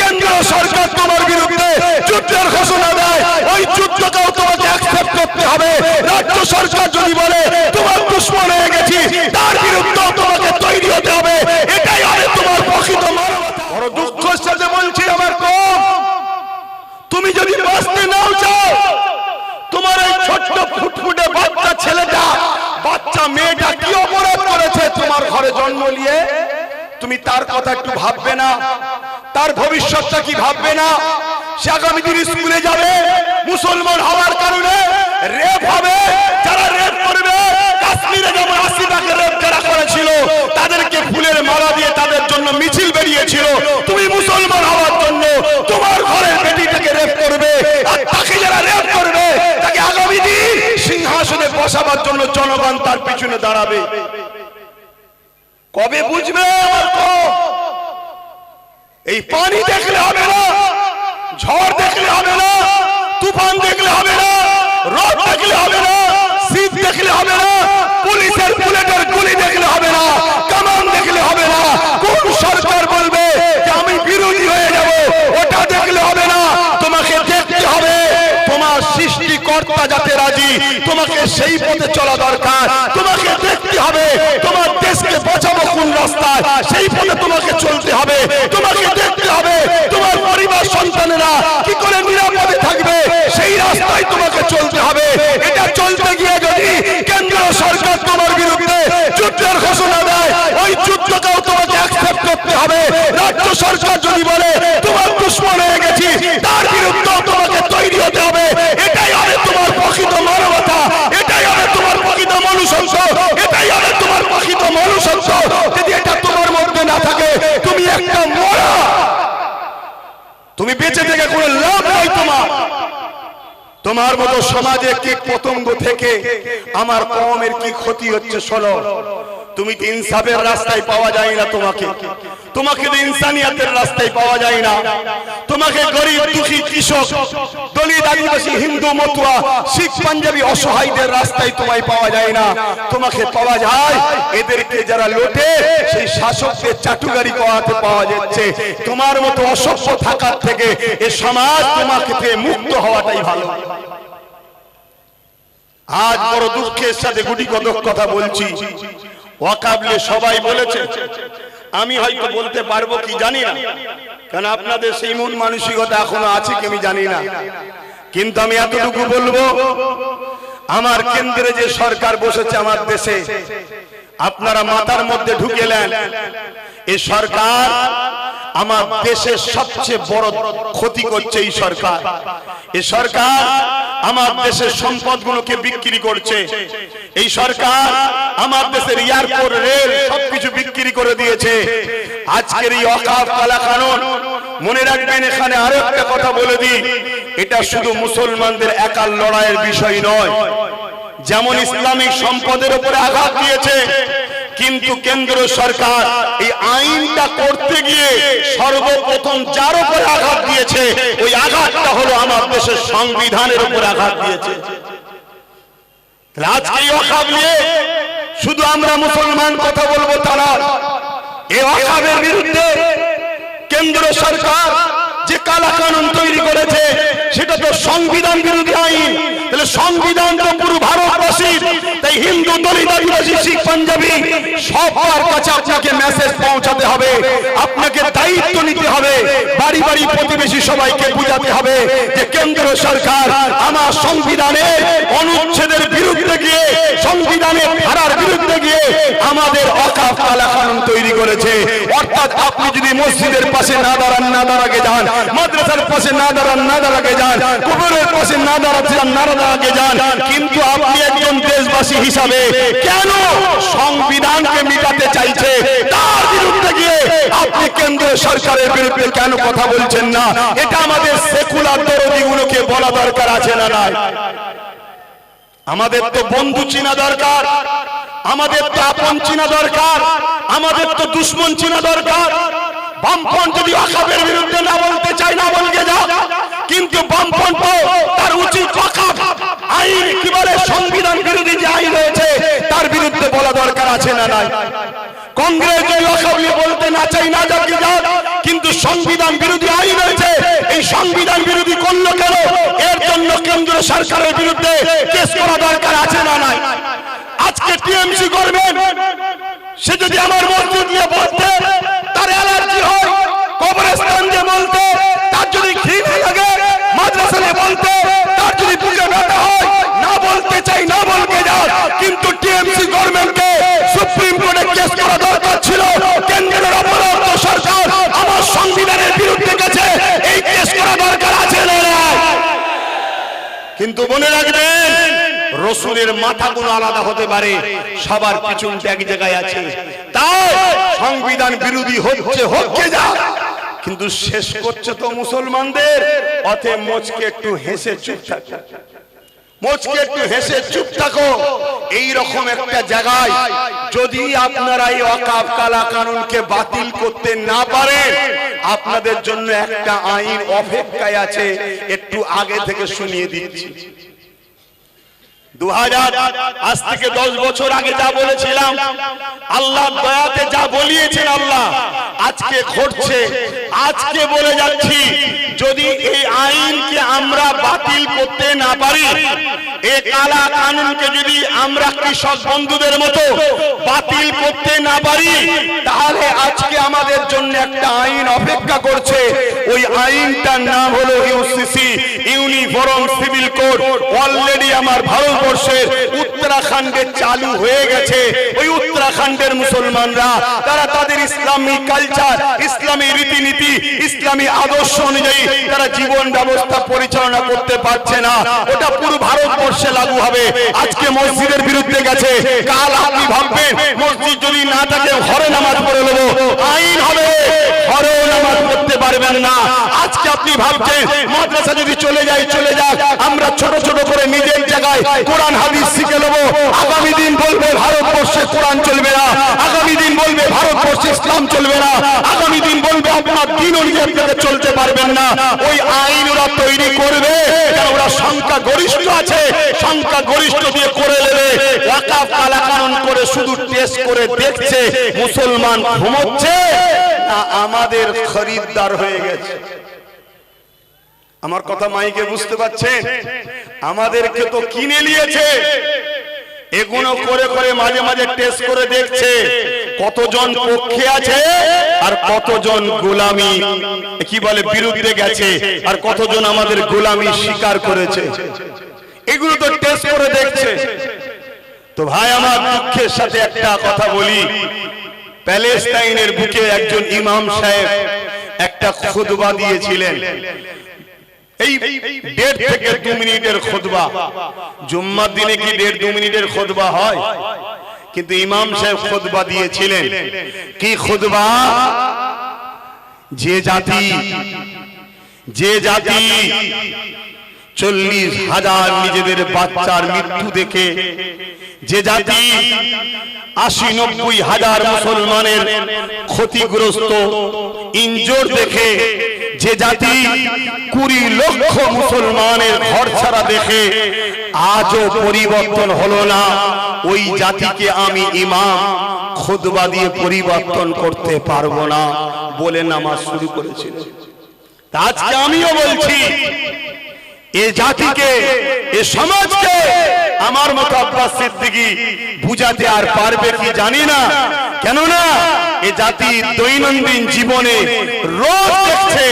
কেন্দ্র সরকার তোমার বিরুদ্ধে যুদ্ধের ঘোষণা দেয়। ওই যুদ্ধকেও তোমাকে অ্যাকসেপ্ট করতে হবে। রাজ্য সরকার যদি বলে, তোমার দুশ্মন হয়ে গেছি, তার বিরুদ্ধে তোমাকে তৈরি হতে হবে। এটাই হবে তোমার প্রকৃত দুঃখের সাথে বলছি আমার কম। তুমি যদি বাঁচতে নাও চাও, তোমার এই ছোট্ট ফুটফুটে বাচ্চা ছেলেটা, বাচ্চা মেয়েটা কি অপরাধ করেছে? তোমার ঘরে জন্ম নিয়ে? তুমি তার কথা একটু ভাববে না? তার ভবিষ্যৎটা কি ভাববে না? সে আগামী দিন স্কুলে যাবে, মুসলমান হওয়ার কারণে রেপ হবে, যারা রেপ করবে, কাশ্মীরে যেমন আশিটাকে রেপ যারা করেছিল, তাদেরকে ফুলের মালা দিয়ে তাদের জন্য মিছিল বেরিয়েছিল। তুমি মুসলমান হওয়ার জন্য তোমার ঘরের বেটিটাকে রেপ করবে, আর তাকে যারা রেপ করবে, তাকে আগামী দিন সিংহাসনে বসাবার জন্য জনগণ তার পিছনে দাঁড়াবে। কবে বুঝবে আমার? এই পানি দেখলে হবে না, ঝড় দেখলে হবে না, তুফান দেখলে হবে না রোদ দেখলে হবে না শীত দেখলে হবে না, পুলিশের বুলেটের গুলি দেখলে হবে না, কামান দেখলে হবে না। কোন সরকার বলবে যে আমি বিরোধী হয়ে যাব? ওটা দেখলে হবে না, তোমাকে দেখতে হবে। তোমার সৃষ্টিকর্তা যাতে তোমাকে সেই পথে চলা দরকার। তোমাকে দেখতে হবে। তোমার দেশকে বাঁচাবো কোন রাস্তায়। সেই পথে তোমাকে চলতে হবে। তোমাকে দেখতে হবে। তোমার পরিবার সন্তানেরা কি করে নিরাপদে থাকবে, সেই রাস্তায় তোমাকে চলতে হবে। এটা চলতে গিয়ে যদি কেন্দ্র সরকার তোমার বিরুদ্ধে যুদ্ধের ঘোষণা দেয়, ওই যুদ্ধকেও তোমাকে অ্যাকসেপ্ট করতে হবে। রাজ্য সরকার যদি বলে তোমার দুশ্মন হয়ে গেছি তার বিরুদ্ধে তোমাকে তৈরি হতে হবে এটাই হবে তোমার প্রকৃত মানবতা এটাই হবে তোমার প্রকৃত মনুষ্যত্ব এটাই হবে তোমার প্রকৃত মনুষ্যত্ব যদি এটা তোমার মধ্যে না থাকে তুমি একটা মরা তুমি বেঁচে থেকে কোনো লাভ নাই তোমার তোমার মতো সমাজে কি পতঙ্গ থেকে আমার কমের কি ক্ষতি হচ্ছে শোনো। তুমি তো ইনসাফের রাস্তায় পাওয়া যায় না তোমাকে? তোমাকে তো ইনসানিয়াতের রাস্তায় পাওয়া যায় না। তোমাকে গরিব, দুঃখী, কৃষক, দলিত, আদিবাসী, হিন্দু, মতুয়া, শিখ, পাঞ্জাবি, অসহায়দের রাস্তায় তোমায় পাওয়া যায় না। তোমাকে পাওয়া যায় এদেরকে যারা লোটে, সেই শাসকদের চাটুকারি করাতে পাওয়া যাচ্ছে। তোমার মতো অসভ্য থাকার থেকে এ সমাজ তোমাকে থেকে মুক্ত হওয়াটাই ভালো। আজ বড় দুঃখের সাথে গুটি কতক কথা বলছি। ওয়াকাবলে সবাই বলেছে আমি হয়তো বলতে পারব কি জানি না। কারণ আপনাদের সেই মন মানসিকতা এখনও আছে কি আমি জানি না। কিন্তু আমি এতটুকু বলব আমার কেন্দ্রে যে সরকার বসেছে আমার দেশে আপনারা মাথার মধ্যে ঢুকেলেন এই সরকার আমার দেশের সবচেয়ে বড় ক্ষতি করছে এই সরকার। এই সরকার আমার দেশের সম্পদগুলোকে বিক্রি করছে। এই সরকার আমার দেশের এয়ারপোর্ট, রেল সবকিছু বিক্রি করে দিয়েছে। আজকের এই অকাফ কালা কানুন মনে রাখবেন এখানে আরও একটা কথা বলে দিই। এটা শুধু মুসলমানদের একার লড়াইয়ের বিষয় নয়। যেমন ইসলামিক সম্পদের উপরে আঘাত দিয়েছে কিন্তু কেন্দ্র সরকার এই আইনটা করতে গিয়ে সর্বপ্রথম যার উপরে আঘাত দিয়েছে, ওই আঘাতটা হলো আমার দেশের সংবিধানের উপরে আঘাত দিয়েছে। শুধু আমরা মুসলমান কথা বলব তারা এই অখাবের বিরুদ্ধে কেন্দ্র সরকার যে কালা কানুন তৈরি করেছে, সেটা তো সংবিধান বিরোধী আইন। তাহলে সংবিধান তো পুরো ভারতবাসীর তাই হিন্দু দলিত আদিবাসী, শিখ, পাঞ্জাবি সবার কাছে আপনাকে মেসেজ পৌঁছাতে হবে। আপনাকে দায়িত্ব নিতে হবে। বাড়ি বাড়ি প্রতিবেশী সবাইকে বুঝাতে হবে যে কেন্দ্র সরকার আমার সংবিধানের অনুচ্ছেদের বিরুদ্ধে গিয়ে, সংবিধানের ধারার বিরুদ্ধে গিয়ে আমাদের কালা কানুন তৈরি করেছে। অর্থাৎ আপনি যদি মসজিদের পাশে না দাঁড়ান, না দাঁড়াকে যান, মাদ্রাসার পাশে না দাঁড়ান, না দাঁড়াকে যান কুকুরের পাশে না দাঁড়াতে যান না দাঁড়াকে যান, কিন্তু আপনি দেশবাসী হিসাবে কেন সংবিধানকে মিটাতে চাইছে? তার বিরুদ্ধে গিয়ে আপনি কেন্দ্র সরকারের বিরুদ্ধে কেন কথা বলছেন না? এটা আমাদের সেকুলার দরদিগুলোকে বলা দরকার আছে না নাই? আমাদের তো বন্ধু চিনা দরকার, আমাদের তো আপন চিনা দরকার, আমাদের তো দুশ্মন চিনা দরকার। বামফ্রন্ট যদি আকাবের বিরুদ্ধে না বলতে চাই না বলকে যাও কিন্তু বামফ্রন্ট তার উচিত আকাব আইন কি বলে সংবিধান বিরোধী যে আইন রয়েছে, তার বিরুদ্ধে বলা দরকার আছে না নাই? কংগ্রেস বলতে না চাই না যাক যাক, কিন্তু সংবিধান বিরোধী আইন হয়েছে এই সংবিধান বিরোধী করল কেন? এর জন্য কেন্দ্র সরকারের বিরুদ্ধে কেস করা দরকার আছে না নাই? আজকে টিএমসি করবেন সে যদি আমার মসজিদ নিয়ে বলতে মনে রাখবেন, রসুলের মাথাগুলো আলাদা হতে পারে, সবার পিছনটা এক জায়গায় আছে। তাও সংবিধান বিরোধী হচ্ছে হচ্ছে যা। কিন্তু শেষ করছে তো মুসলমানদের, অথে মোচকে একটু হেসে চুপ থাকে। মোচকে একটু হেসে চুপ থাকো। এই রকম একটা জায়গায় যদি আপনারা এই অকাপ কালা কানুনকে বাতিল করতে না পারেন আপনাদের জন্য একটা আইন অপেক্ষায় আছে। একটু আগে থেকে শুনিয়ে দিচ্ছি। আজকে বলে যাচ্ছি, যদি এই আইনকে আমরা বাতিল করতে না পারি যদি আমরা কৃষক বন্ধুদের মতো বাতিল করতে না পারি, তাহলে আজকে আমাদের জন্য একটা আইন অপেক্ষা করছে। ওই আইনটার নাম হলো UCC, uniform civil code. Already আমার ভারতবর্ষের উত্তরাখণ্ডে চালু হয়ে গেছে। ওই উত্তরাখণ্ডের মুসলমানরা, তারা তাদের ইসলামী কালচার, ইসলামী রীতিনীতি, ইসলামী আদর্শ অনুযায়ী তারা জীবন ব্যবস্থা পরিচালনা করতে পারছে না। ওটা পুরো ভারতবর্ষে লাগু হবে। আজকে মসজিদের বিরুদ্ধে গেছে। কাল আপনি ভাববেন, মসজিদ যদি না থাকে, ঘরে নামাজ পড়ে নেব। আইন হবে। ঘরেও নামাজ পড়তে পারবেন না। আজকে আপনি ভাবছেন, মাদ্রাসা যদি চলে যায়, চলে যাক। আমরা ছোট ছোট করে জায়গায় কোরআন, হাদিস শিখে নেব। আগামী দিন বলবে ভারতবর্ষে কোরআন চলবে না। আগামী দিন বলবে ভারতবর্ষে ইসলাম চলবে না। আগামী দিন বলবে আপনার দিন অনুযায়ী চলতে পারবেন না। ওই আইন ওরা তৈরি করবে ওরা সংখ্যা গরিষ্ঠ আছে। সংখ্যা গরিষ্ঠ দিয়ে করে নেবে। ওয়াকাফ কালা কানুন করে শুধু টেস্ট করে দেখছে, মুসলমান ঘুমোচ্ছে, না আমাদের খরিদ্দার হয়ে গেছে। আমার কথা মাইকে বুঝতে পারছেন আমাদেরকে তো কিনে নিয়েছে। এগুলো করে করে মাঝে মাঝে টেস্ট করে দেখছে কতজন পক্ষে আছে আর কতজন গোলামি। কি বলে? বিরুদ্ধে গেছে আর কতজন আমাদের গোলামি স্বীকার করেছে। এগুলো তো টেস্ট করে দেখছে। তো ভাই, আমার দুঃখের সাথে একটা কথা বলি। প্যালেস্টাইনের বুকে একজন ইমাম সাহেব একটা খুতবা দিয়েছিলেন। এই দেড় থেকে দু মিনিটের খোদবা জুম্মার দিনে কি দেড় দু মিনিটের খোদবা হয়? কিন্তু ইমাম সাহেব খোদবা দিয়েছিলেন। কি খোদবা যে জাতি যে জাতি চল্লিশ হাজার নিজেদের বাচ্চার মৃত্যু দেখে যে জাতি আশি নব্বই হাজার মুসলমানের ক্ষতিগ্রস্ত, ইনজোর দেখে যে জাতি কুড়ি লক্ষ মুসলমানের ঘর ছাড়া দেখে আজও পরিবর্তন হলো না। ওই জাতিকে আমি ইমাম খুদবা দিয়ে পরিবর্তন করতে পারব না বলে নামাজ শুরু করেছিল। আজকে আমিও বলছি এ জাতিকে, এ সমাজকে আমার মতো আব্বাস সিদ্দিকি বুঝাতে আর পারবে কি জানি না। কেননা এ জাতি দৈনন্দিন জীবনে রোজ দেখছে,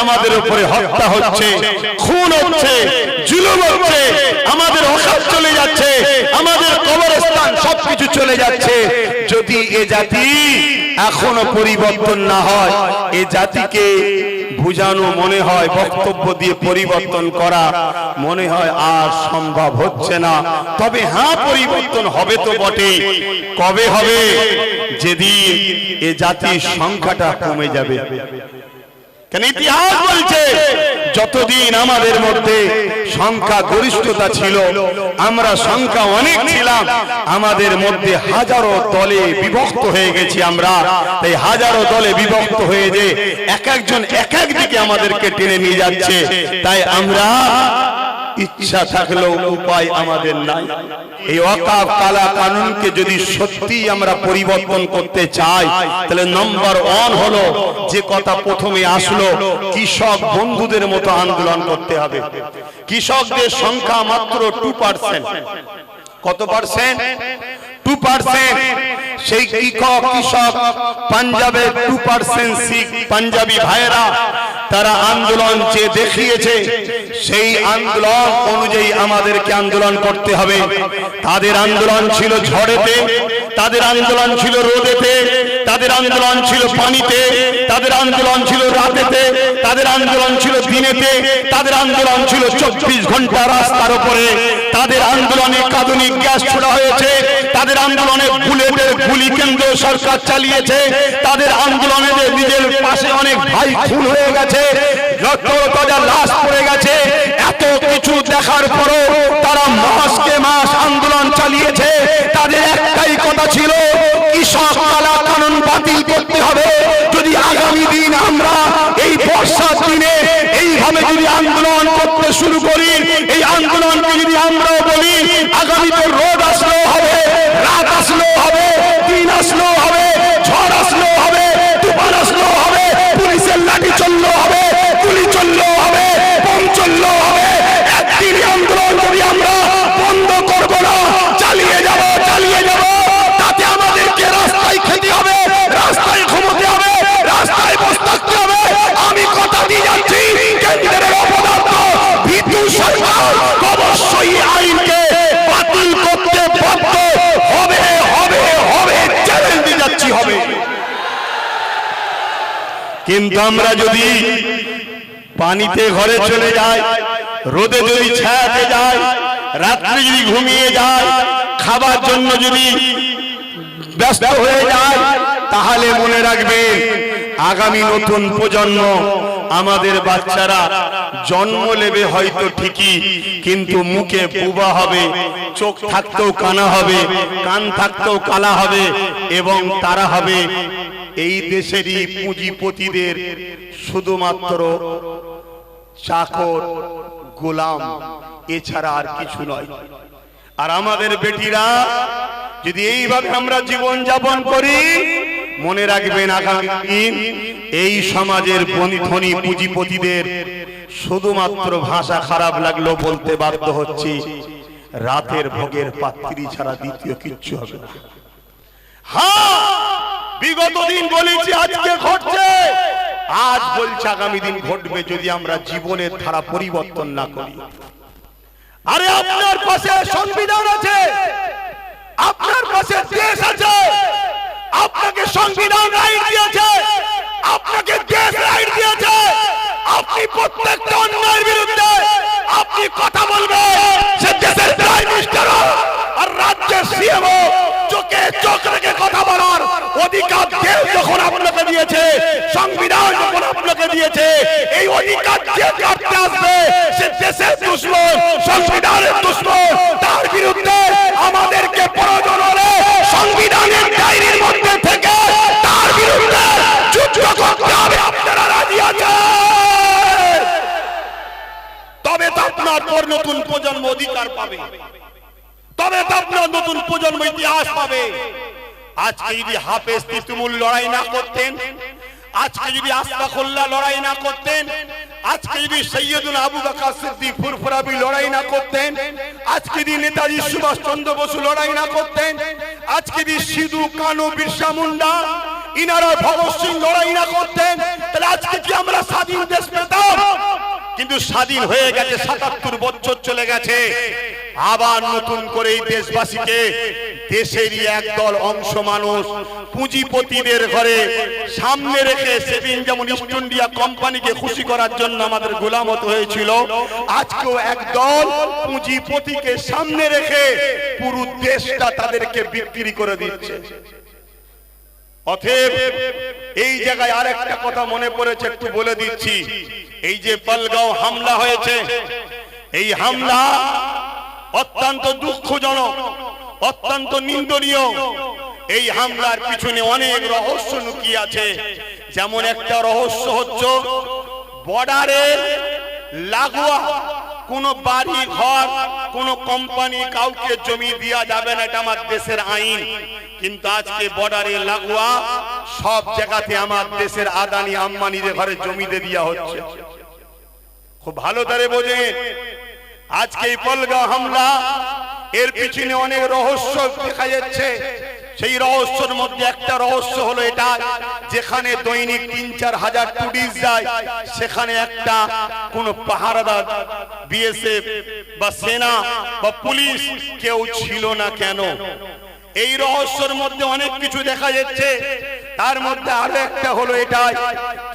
আমাদের উপরে হত্যা হচ্ছে, খুন হচ্ছে জুলুম হচ্ছে। আমাদের অসাদ চলে যাচ্ছে। আমাদের কবরস্থান সবকিছু চলে যাচ্ছে। যদি এ জাতি এখনও পরিবর্তন না হয়, এ জাতিকে বুঝানো মনে হয়, বক্তব্য দিয়ে পরিবর্তন করা মনে হয় আর সম্ভব হচ্ছে না। তবে হ্যাঁ পরিবর্তন হবে তো বটে। কবে হবে? যেদিন এ জাতির সংখ্যাটা কমে যাবে। কেন ইতিহাস বলছে যতদিন আমাদের মধ্যে সংখ্যা গরিষ্ঠতা ছিল, আমরা সংখ্যা অনেক ছিলাম, আমাদের মধ্যে হাজারো দলে বিভক্ত হয়ে গেছি আমরা। এই হাজারো দলে বিভক্ত হয়ে যে এক একজন এক এক দিকে আমাদেরকে টেনে নিয়ে যাচ্ছে, তাই আমরা ইচ্ছা থাকলেও উপায় আমাদের নাই। এই অকাপ কালা কানুনকে যদি সত্যি আমরা পরিবর্তন করতে চাই, তাহলে নম্বর ওয়ান হলো যে কথা প্রথমে আসলো, কৃষক বন্ধুদের মতো আন্দোলন করতে হবে। কৃষকদের সংখ্যা মাত্র টু পার্সেন্ট কত পার্সেন্ট? Two percent. সেই কৃষক কৃষক, পাঞ্জাবের টু পার্সেন্ট শিখ পাঞ্জাবি ভাইয়েরা, তারা আন্দোলন চেয়ে দেখিয়েছে, সেই আন্দোলন অনুযায়ী আমাদেরকে আন্দোলন করতে হবে। তাদের আন্দোলন ছিল ঝড়েতে, তাদের আন্দোলন ছিল রোদেতে তাদের আন্দোলন ছিল পানিতে, তাদের আন্দোলন ছিল রাতেতে, তাদের আন্দোলন ছিল দিনেতে, তাদের আন্দোলন ছিল চব্বিশ ঘণ্টা রাস্তার উপরে। তাদের আন্দোলনে কাঁদুনিক গ্যাস ছোড়া হয়েছে, তাদের আন্দোলনে বুলেটের গুলি কেন্দ্র সরকার চালিয়েছে, তাদের আন্দোলনে নিজের পাশে অনেক ভাই খুন হয়ে গেছে লাশ পড়ে গেছে, এত কিছু দেখার পরও তারা মাসকে মাস আন্দোলন চালিয়েছে। তাদের একটাই কথা ছিল বাতিল করতে হবে যদি আগামী দিন আমরা এই বর্ষার দিনে এইভাবে যদি আন্দোলন করতে শুরু করি এই আন্দোলনকে যদি আমরাও বলি আগামীতে রোদ আসলেও হবে রাত আসলেও হবে দিন আসলেও হবে ঝড় আসলেও হবে তুফান আসলেও হবে পুলিশের লাঠি চললেও হবে গুলি চললেও হবে বোম চললেও হবে একদিন আন্দোলন যদি আমরা বন্ধ করব না চালিয়ে যাব চালিয়ে যাব তাতে আমাদেরকে রাস্তায় খেতে হবে রাস্তায় ঘুমোতে হবে রাস্তায় বসে থাকতে হবে আমি কথা দিয়ে যাচ্ছি কেন্দ্রের অপদার্থ ভিতু সরকার অবশ্যই আইনকে বাতিল করতে বাধ্য হবে হবে হবে চ্যালেঞ্জ দিয়ে যাচ্ছি হবে কিন্তু আমরা যদি পানিতে ঘরে চলে যায় রোদে যদি ছায়াতে যায় রাত্রে যদি ঘুমিয়ে যায় খাবার জন্য যদি ব্যস্ত হয়ে যায় তাহলে মনে রাখবে আগামী নতুন প্রজন্ম আমাদের বাচ্চারা জন্ম নেবে হয়তো ঠিকই কিন্তু মুখে বুবা হবে চোখ থাকতেও কানা হবে কান থাকতেও কালা হবে এবং তারা হবে এই দেশেরই পুঁজিপতিদের শুধুমাত্র চাকর, গোলাম, এছাড়া আর কিছু নয়। আর আমাদের বেটিরা, যদি এইভাবে আমরা জীবন যাপন করি, মনে রাখবেন আগামী দিন এই সমাজের বনি ধনী পুঁজিপতিদের শুধুমাত্র ভাষা খারাপ লাগল বলতে বাধ্য হচ্ছি, রাতের ভোগের পাত্রী ছাড়া দ্বিতীয় কিচ্ছু হবে না। হ্যাঁ! বিগত দিন বলেছি, আজকে ঘটছে। আজ বলছে আগামী দিন ঘটবে যদি আমরা জীবনের ধারা পরিবর্তন না করি। আরে আপনার পাশে সংবিধান আছে। আপনার পাশে দেশ আছে। আপনাকে সংবিধান রাইট দিয়েছে। আপনাকে দেশ রাইট দিয়েছে। আপনি প্রত্যেকটা অন্যায়ের বিরুদ্ধে আপনি কথা বলবেন সে দেশের প্রাইম মিনিস্টার আর রাজ্যের সিএম চোখে চোখ রেখে কথা বলার অধিকার দেশ যখন আপনাকে দিয়েছে সংবিধান যখন আপনাকে দিয়েছে এই অধিকার যে কাটতে আসবে, সে দেশের দুশ্মন, সংবিধানের দুশ্মন, তার বিরুদ্ধে আমাদেরকে প্রয়োজন হলে সংবিধানের ডায়েরির মধ্যে থেকে তার বিরুদ্ধে যুদ্ধ করতে হবে। আপনারা রাজি আছেন? তবে তো আপনার পর নতুন প্রজন্ম অধিকার পাবে। তবে তো আপনার নতুন প্রজন্ম ইতিহাস পাবে। আজকে যদি হাফেজ তিতুমুল লড়াই না করতেন আজকে যদি আস্তাকুল্লাহ লড়াই না করতেন, আজকে যদি সৈয়দুল আবু বকর সিদ্দিক ফুরফুরাবি লড়াই না করতেন, আজকে যদি নেতাজি সুভাষ চন্দ্র বসু লড়াই না করতেন, আজকে যদি সিধু কানু বিরসা মুন্ডা, ইনারা ভগৎ সিং লড়াই না করতেন, তাহলে আজকে কি আমরা স্বাধীন দেশ পেতাম? কিন্তু স্বাধীন হয়ে গেছে সাতাত্তর বছর চলে গেছে। আবার নতুন করে এই দেশবাসীকে দেশেরই একদল অংশ মানুষ পুঁজিপতিদের ঘরে সামনে রেখে সেদিন যেমন ইস্ট ইন্ডিয়া কোম্পানিকে খুশি করার জন্য আমাদের গোলামত হয়েছিল, আজকেও একদল পুঁজিপতিকে সামনে রেখে পুরো দেশটা তাদেরকে বিক্রি করে দিচ্ছে। অতএব এই জায়গায় আরেকটা কথা মনে পড়েছে, একটু বলে দিচ্ছি। এই যে পালগাঁও হামলা হয়েছে, এই হামলা অত্যন্ত দুঃখজনক। অত্যন্ত নিন্দনীয়। এই হামলার পিছনে অনেক রহস্য লুকিয়ে আছে। যেমন একটা রহস্য হচ্ছে, বর্ডারে লাগোয়া কোন বাড়ি ঘর কোন কোম্পানি কাউকে জমি দেওয়া যাবে না, এটা আমার দেশের আইন। কিন্তু আজকে বর্ডারে লাগোয়া সব জায়গাতে আমার দেশের আদানি আম্বানিদের ঘরে জমিতে দেওয়া হচ্ছে। খুব ভালো তারে বোঝেন। আজকে এই পলগা হামলা এর পিছনে অনেক রহস্য দেখা যাচ্ছে। সেই রহস্যের মধ্যে একটা রহস্য হলো এটা, যেখানে দৈনিক তিন চার হাজার টুরিস্ট যায়, সেখানে একটা কোন পাহারাদার বিএসএফ বা সেনা বা পুলিশ কেউ ছিল না কেন? এই রহস্যের মধ্যে অনেক কিছু দেখা যাচ্ছে। তার মধ্যে আরও একটা হলো এটাই,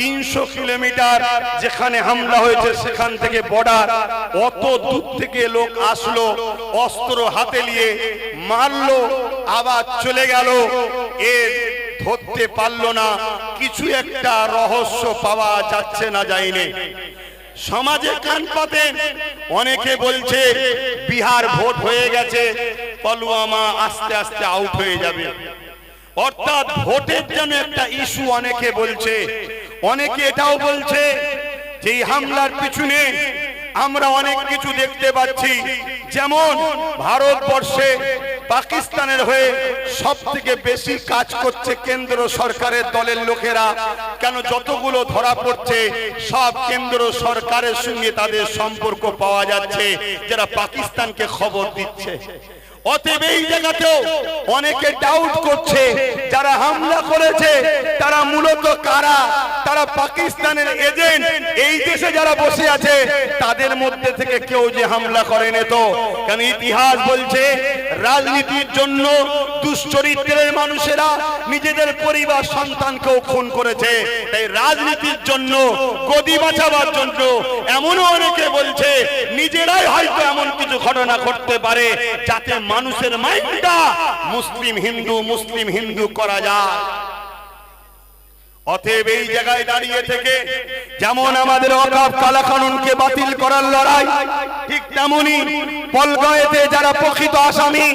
তিনশো কিলোমিটার যেখানে হামলা হয়েছে, সেখান থেকে বর্ডার অত দূর থেকে লোক আসলো, অস্ত্র হাতে নিয়ে মারলো, আবার চলে গেল, এ ধরতে পারল না, কিছু একটা রহস্য পাওয়া যাচ্ছে না যায়নি। সমাজে কান পাতেন অনেকে বলছে, বিহার ভোট হয়ে গেছে, পলুয়ামা আস্তে আস্তে আউট হয়ে যাবে। অর্থাৎ ভোটের জন্য একটা ইস্যু অনেকে বলছে। অনেকে এটাও বলছে যে হামলার পিছনে আমরা অনেক কিছু দেখতে পাচ্ছি। যেমন ভারতবর্ষে পাকিস্তানের হয়ে সব থেকে বেশি কাজ করছে কেন্দ্র সরকারের দলের লোকেরা। কেন যতগুলো ধরা পড়ছে, সব কেন্দ্র সরকারের সঙ্গে তাদের সম্পর্ক পাওয়া যাচ্ছে, যারা পাকিস্তানকে খবর দিচ্ছে। অতএব এই জায়গাতেও অনেকে ডাউট করছে, যারা হামলা করেছে, তারা মূলত কারা? তারা পাকিস্তানের এজেন্ট এই দেশে যারা বসে আছে, তাদের মধ্যে থেকে কেউ যে হামলা করেনি তো? কারণ ইতিহাস বলছে রাজনীতির জন্য দুশ্চরিত্রের মানুষেরা নিজেদের পরিবার সন্তানকেও খুন করেছে। তাই রাজনীতির জন্য, গদি বাঁচাবার জন্য এমনও অনেকে বলছে, নিজেরাই হয়তো এমন কিছু ঘটনা ঘটতে পারে যাতে মানুষের মাইন্ডটা মুসলিম হিন্দু মুসলিম হিন্দু করা যায়। অতএব এই জায়গায় দাঁড়িয়ে থেকে যেমন আমাদের অকাপ কালা কানুনকে বাতিল করার লড়াই ঠিক তেমনি পলগাঁয়েতে যারা প্রকৃত আসামি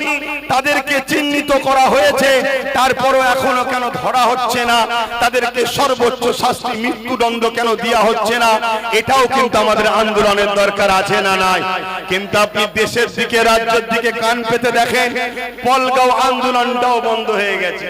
তাদেরকে চিহ্নিত করা হয়েছে তারপরও এখনও কেন ধরা হচ্ছে না তাদেরকে সর্বোচ্চ শাস্তি মৃত্যুদণ্ড কেন দেওয়া হচ্ছে না এটাও কিন্তু আমাদের আন্দোলনের দরকার আছে না নাই? কিন্তু আপনি দেশের দিকে রাজ্যের দিকে কান পেতে দেখেন পলগাঁও আন্দোলনটাও বন্ধ হয়ে গেছে।